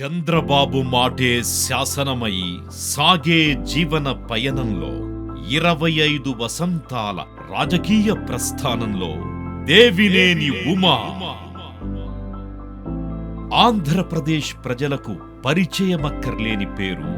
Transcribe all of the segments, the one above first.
చంద్రబాబు మాటే శాసనమై సాగే జీవన పయనంలో ఇరవై ఐదు వసంతాల రాజకీయ ప్రస్థానంలో దేవినేని ఉమా. ఆంధ్రప్రదేశ్ ప్రజలకు పరిచయమక్కర్లేని పేరు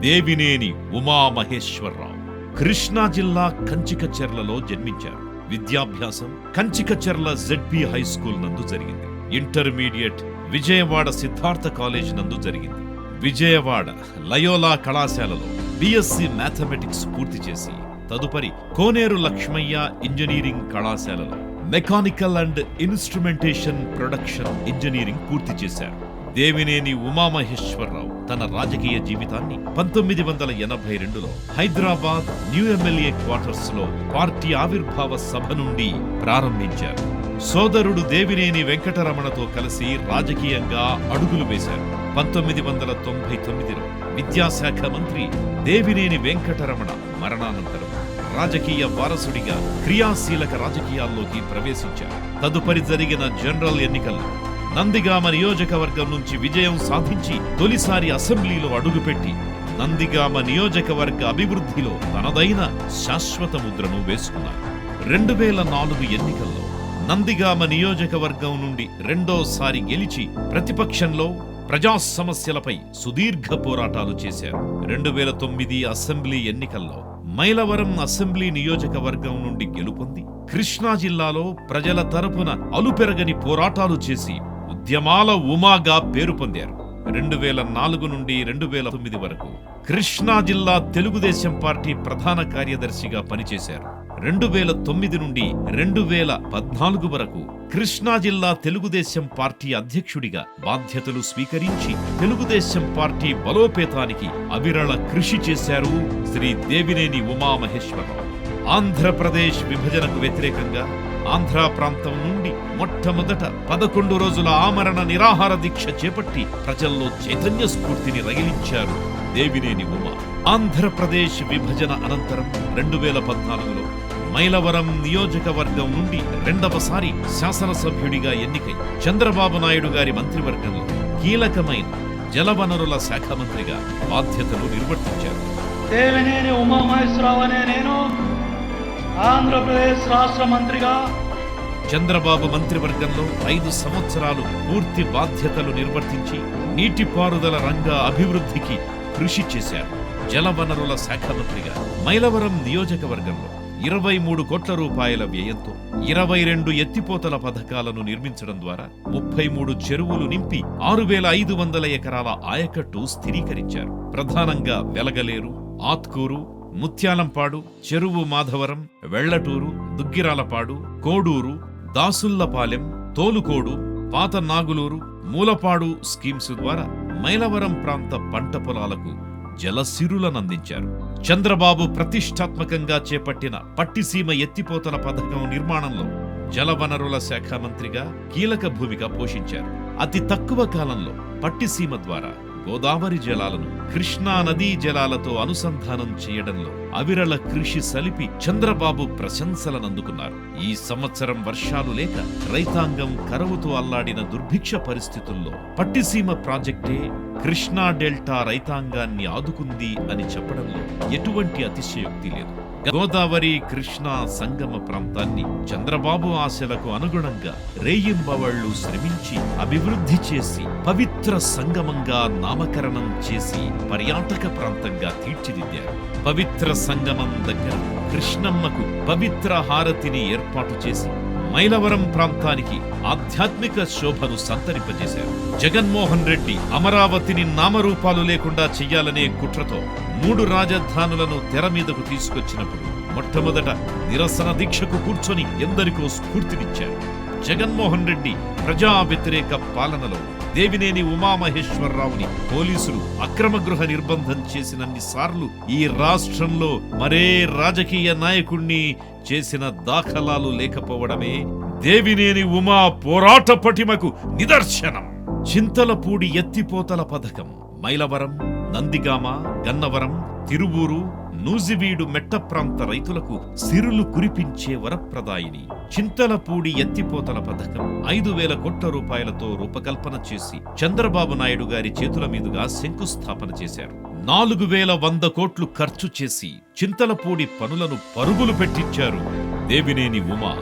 దేవినేని ఉమామహేశ్వరరావు. కృష్ణా జిల్లా కంచికచెర్లలో జన్మించారు. విద్యాభ్యాసం కంచికచెర్ల జెడ్పీ హై స్కూల్ నందు జరిగింది. ఇంటర్మీడియట్ విజయవాడ సిద్ధార్థ కాలేజ్ నందు జరిగింది. విజయవాడ లయోలా కళాశాలలో బిఎస్సి మ్యాథమెటిక్స్ పూర్తి చేసి తదుపరి కోనేరు లక్ష్మయ్య ఇంజనీరింగ్ కళాశాలలో mechanical and instrumentation production engineering పూర్తి చేశారు. దేవినేని ఉమామహేశ్వరరావు తన రాజకీయ జీవితాన్ని పంతొమ్మిది వందల ఎనభై రెండులో హైదరాబాద్ న్యూ ఎమ్మెల్యే క్వార్టర్స్లో పార్టీ ఆవిర్భావ సభ నుండి ప్రారంభించారు. సోదరుడు దేవినేని వెంకటరమణతో కలిసి రాజకీయంగా అడుగులు వేశారు. పంతొమ్మిది వందల తొంభై తొమ్మిదిలో విద్యాశాఖ మంత్రి దేవినేని వెంకటరమణ మరణానంతరం రాజకీయ వారసుడిగా క్రియాశీలక రాజకీయాల్లోకి ప్రవేశించారు. తదుపరి జరిగిన జనరల్ ఎన్నికల్లో నందిగామ నియోజకవర్గం నుంచి విజయం సాధించి తొలిసారి అసెంబ్లీలో అడుగుపెట్టి నందిగామ నియోజకవర్గ అభివృద్ధిలో తనదైన శాశ్వత ముద్రను వేసుకున్నారు. రెండు వేల నాలుగు ఎన్నికల్లో నందిగామ నియోజకవర్గం నుండి రెండోసారి గెలిచి ప్రతిపక్షంలో ప్రజా సమస్యలపై సుదీర్ఘ పోరాటాలు చేశారు. రెండు వేల తొమ్మిది అసెంబ్లీ ఎన్నికల్లో మైలవరం అసెంబ్లీ నియోజకవర్గం నుండి గెలుపొంది కృష్ణా జిల్లాలో ప్రజల తరపున అలుపెరగని పోరాటాలు చేసి ఉద్యమాల ఉమాగా పేరు పొందారు. రెండు వేల నాలుగు నుండి రెండు వేల తొమ్మిది వరకు కృష్ణా జిల్లా తెలుగుదేశం పార్టీ ప్రధాన కార్యదర్శిగా పనిచేశారు. రెండు వేల తొమ్మిది నుండి రెండు వేల పద్నాలుగు వరకు కృష్ణా జిల్లా తెలుగుదేశం పార్టీ అధ్యక్షుడిగా బాధ్యతలు స్వీకరించి తెలుగుదేశం పార్టీ బలోపేతానికి అవిరళ కృషి చేశారు శ్రీ దేవినేని ఉమామహేశ్వరరావు. ఆంధ్రప్రదేశ్ విభజనకు వ్యతిరేకంగా ఆంధ్ర ప్రాంతం నుండి మొట్టమొదట పదకొండు రోజుల ఆమరణ నిరాహార దీక్ష చేపట్టి ప్రజల్లో చైతన్య స్ఫూర్తిని రగిలించారు దేవినేని ఉమ. ఆంధ్రప్రదేశ్ విభజన అనంతరం రెండు వేల పద్నాలుగులో మైలవరం నియోజకవర్గం నుండి రెండవసారి శాసనసభ్యుడిగా ఎన్నికై చంద్రబాబు నాయుడు గారి మంత్రివర్గంలో కీలకమైన జలవనరుల శాఖ మంత్రిగా బాధ్యతలు నిర్వర్తించారు. దేవినేని ఉమామహేశ్వరరావు అనే నేను ఆంధ్రప్రదేశ్ రాష్ట్ర మంత్రిగా. చంద్రబాబు మంత్రివర్గంలో ఐదు సంవత్సరాలు పూర్తి బాధ్యతలు నిర్వర్తించి నీటిపారుదల రంగ అభివృద్ధికి కృషి చేశారు. జలవనరుల శాఖ మంత్రిగా మైలవరం నియోజకవర్గంలో ఇరవై మూడు కోట్ల రూపాయల వ్యయంతో ఇరవై రెండు ఎత్తిపోతల పథకాలను నిర్మించడం ద్వారా ముప్పై మూడు చెరువులు నింపి ఆరు వేల ఐదు వందల ఎకరాల ఆయకట్టు స్థిరీకరించారు. ప్రధానంగా వెలగలేరు ఆత్కూరు ముత్యాలంపాడు చెరువు మాధవరం వెళ్ళటూరు దుగ్గిరాలపాడు కోడూరు దాసుల్లపాలెం తోలుకోడు పాత నాగులూరు మూలపాడు స్కీమ్స్ ద్వారా మైలవరం ప్రాంత పంట పొలాలకు జలసిరులనందించారు. చంద్రబాబు ప్రతిష్టాత్మకంగా చేపట్టిన పట్టిసీమ ఎత్తిపోతల పథకం నిర్మాణంలో జలవనరుల శాఖ మంత్రిగా కీలక భూమిక పోషించారు. అతి తక్కువ కాలంలో పట్టిసీమ ద్వారా గోదావరి జలాలను కృష్ణా నదీ జలాలతో అనుసంధానం చేయడంలో అవిరళ కృషి సలిపి చంద్రబాబు ప్రశంసలనందుకున్నారు. ఈ సంవత్సరం వర్షాలు లేక రైతాంగం కరువుతో అల్లాడిన దుర్భిక్ష పరిస్థితుల్లో పట్టిసీమ ప్రాజెక్టే కృష్ణా డెల్టా రైతాంగాన్ని ఆదుకుంది అని చెప్పడంలో ఎటువంటి అతిశయోక్తి లేదు. గోదావరి కృష్ణా సంగమ ప్రాంతాన్ని చంద్రబాబు ఆశలకు అనుగుణంగా రేయింబవళ్ళు శ్రమించి అభివృద్ధి చేసి పవిత్ర సంగమంగా నామకరణం చేసి పర్యాటక ప్రాంతంగా తీర్చిదిద్దారు. పవిత్ర సంగమం దగ్గర కృష్ణమ్మకు పవిత్ర హారతిని ఏర్పాటు చేసి మైలవరం ప్రాంతానికి ఆధ్యాత్మిక శోభను సంతరింపజేశారు. జగన్మోహన్ రెడ్డి అమరావతిని నామరూపాలు లేకుండా చెయ్యాలనే కుట్రతో మూడు రాజధానులను తెర మీదకు తీసుకొచ్చినప్పుడు మొట్టమొదట నిరసన దీక్షకు కూర్చొని ఎందరికో స్ఫూర్తినిచ్చారు. జగన్మోహన్ రెడ్డి ప్రజా వ్యతిరేక పాలనలో దేవినేని ఉమామహేశ్వరరావుని పోలీసులు అక్రమ గృహ నిర్బంధం చేసినన్ని సార్లు ఈ రాష్ట్రంలో మరే రాజకీయ నాయకుణ్ణి చేసిన దాఖలాలు లేకపోవడమే దేవినేని ఉమా పోరాట పటిమకు నిదర్శనం. చింతలపూడి ఎత్తిపోతల పథకం మైలవరం నందిగామ గన్నవరం తిరువూరు నూజివీడు మెట్ట ప్రాంత రైతులకు సిరులు కురిపించే వరప్రదాయిని. చింతలపూడి ఎత్తిపోతల పథకం. ఐదు వేల కోట్ల రూపాయలతో రూపకల్పన చేసి చంద్రబాబు నాయుడు గారి చేతుల మీదుగా శంకుస్థాపన చేశారు. నాలుగు వేల వంద కోట్లు ఖర్చు చేసి చింతలపూడి పనులను పరుగులు పెట్టించారు దేవినేని ఉమా.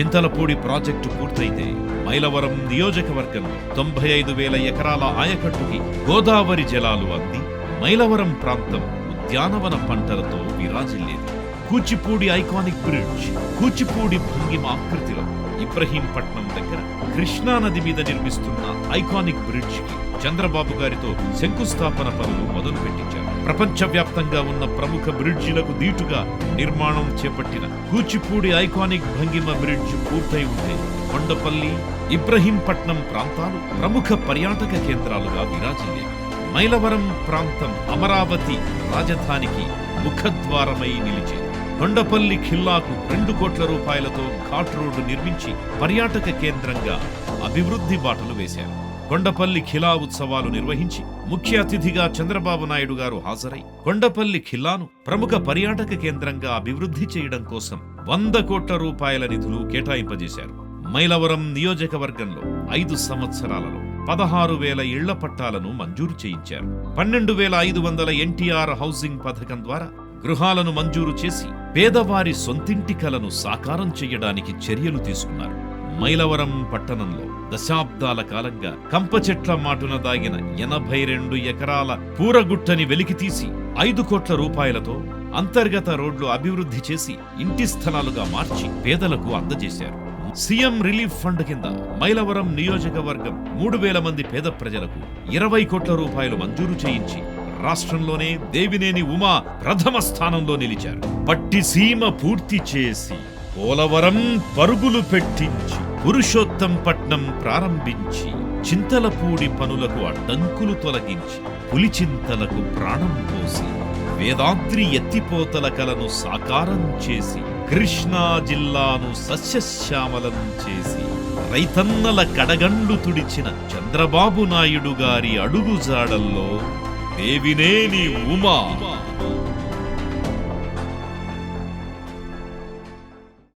చింతలపూడి ప్రాజెక్టు పూర్తయితే మైలవరం నియోజకవర్గం తొంభై ఐదు వేల ఎకరాల ఆయకట్టుకి గోదావరి జలాలు అంది మైలవరం ప్రాంతం. ఉద్యానవన పంటలతో విరాజిల్లేది. కూచిపూడి ఐకానిక్ బ్రిడ్జ్ కూచిపూడి భంగిమ ఆకృతిలో ఇబ్రహీంపట్నం దగ్గర కృష్ణా నది మీద నిర్మిస్తున్న ఐకానిక్ బ్రిడ్జ్కి చంద్రబాబు గారితో శంకుస్థాపన పనులు మొదలు పెట్టించారు ప్రపంచవ్యాప్తంగా ఉన్న ప్రముఖ బ్రిడ్జిలకు దీటుగా నిర్మాణం చేపట్టిన కూచిపూడి ఐకానిక్ భంగిమ బ్రిడ్జ్ పూర్తయి ఉంటే కొండపల్లి ఇబ్రహీంపట్నం ప్రాంతాలు ప్రముఖ పర్యాటక కేంద్రాలుగా విరాజిల్లేవి. మైలవరం ప్రాంతం అమరావతి రాజధానికి ముఖద్వారమై నిలిచింది. కొండపల్లి ఖిల్లాకు రెండు కోట్ల రూపాయలతో ఘాట్ రోడ్డు నిర్మించి పర్యాటక కేంద్రంగా అభివృద్ధి బాటలు వేశారు. కొండపల్లి ఖిలా ఉత్సవాలు నిర్వహించి ముఖ్య అతిథిగా చంద్రబాబు నాయుడు గారు హాజరై కొండపల్లి ఖిల్లాను ప్రముఖ పర్యాటక కేంద్రంగా అభివృద్ధి చేయడం కోసం వంద కోట్ల రూపాయల నిధులు కేటాయింపజేశారు. మైలవరం నియోజకవర్గంలో ఐదు సంవత్సరాలలో పదహారు వేల ఇళ్ళ పట్టాలను మంజూరు చేయించారు. పన్నెండు వేల ఐదు వందల ఎన్టీఆర్ హౌసింగ్ పథకం ద్వారా గృహాలను మంజూరు చేసి పేదవారి సొంతింటి కలను సాకారం చేయడానికి చర్యలు తీసుకున్నారు. మైలవరం పట్టణంలో దశాబ్దాల కాలంగా కంప చెట్ల మాటున దాగిన ఎనభై రెండు ఎకరాల పూరగుట్టని వెలికితీసి ఐదు కోట్ల రూపాయలతో అంతర్గత రోడ్లు అభివృద్ధి చేసి ఇంటి స్థలాలుగా మార్చి పేదలకు అందజేశారు. సీఎం రిలీఫ్ ఫండ్ కింద మైలవరం నియోజకవర్గం మూడు వేల మంది పేద ప్రజలకు ఇరవై కోట్ల రూపాయలు మంజూరు చేయించి రాష్ట్రంలోనే దేవినేని ఉమా ప్రథమ స్థానంలో నిలిచారు. పట్టి సీమ పూర్తి చేసి పోలవరం పరుగులు పెట్టించి పురుషోత్తం పట్నం ప్రారంభించి చింతలపూడి పనులకు అడ్డంకులు తొలగించి పులిచింతలకు ప్రాణం పోసి వేదాద్రి ఎత్తిపోతల కలను సాకారం చేసి కృష్ణా జిల్లాను సస్యశ్యామలం చేసి రైతన్నల కడగండ్లు తుడిచిన చంద్రబాబు నాయుడు గారి అడుగుజాడల్లో దేవినేని ఉమా.